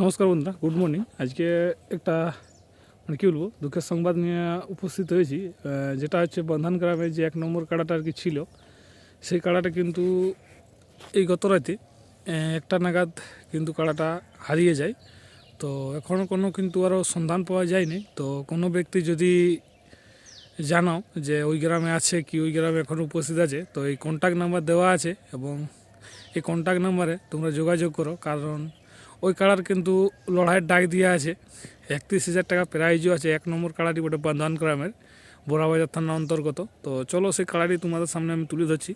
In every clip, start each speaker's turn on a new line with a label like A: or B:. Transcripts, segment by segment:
A: নমস্কার বন্ধুরা good morning আজকে একটা মানে কী বলব, দুঃখের সংবাদ নিয়ে উপস্থিত হয়েছি। যেটা হচ্ছে বন্ধন গ্রামে যে এক নম্বর কাড়াটা আর কি ছিল, সেই কাড়াটা কিন্তু এই গত রাতে একটা নাগাদ কিন্তু কাড়াটা হারিয়ে যায়। তো এখনও কোনো কিন্তু আরও সন্ধান পাওয়া যায়নি। তো কোনো ব্যক্তি যদি জানো যে ওই গ্রামে আছে কি, ওই গ্রামে এখন উপস্থিত আছে, তো এই কন্ট্যাক্ট নাম্বার দেওয়া আছে এবং এই কন্ট্যাক্ট নাম্বারে তোমরা যোগাযোগ করো। কারণ ওই কাড়ার কিন্তু লড়াইয়ের ডাক দেওয়া আছে। একত্রিশ হাজার টাকা প্রাইজও আছে। এক নম্বর কাড়াটি ওটা বন্ধন গ্রামের বোরাবাজার থানা অন্তর্গত। তো চলো সেই কাড়াটি তোমাদের সামনে আমি তুলে ধরছি।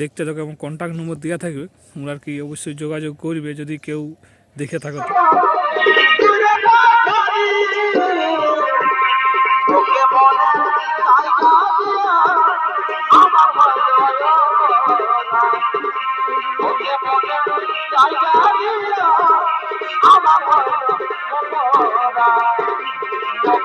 A: দেখতে থাকো এবং কন্ট্যাক্ট নম্বর দেওয়া থাকবে। তোমরা কি অবশ্যই যোগাযোগ করবে যদি কেউ দেখে থাকো তো।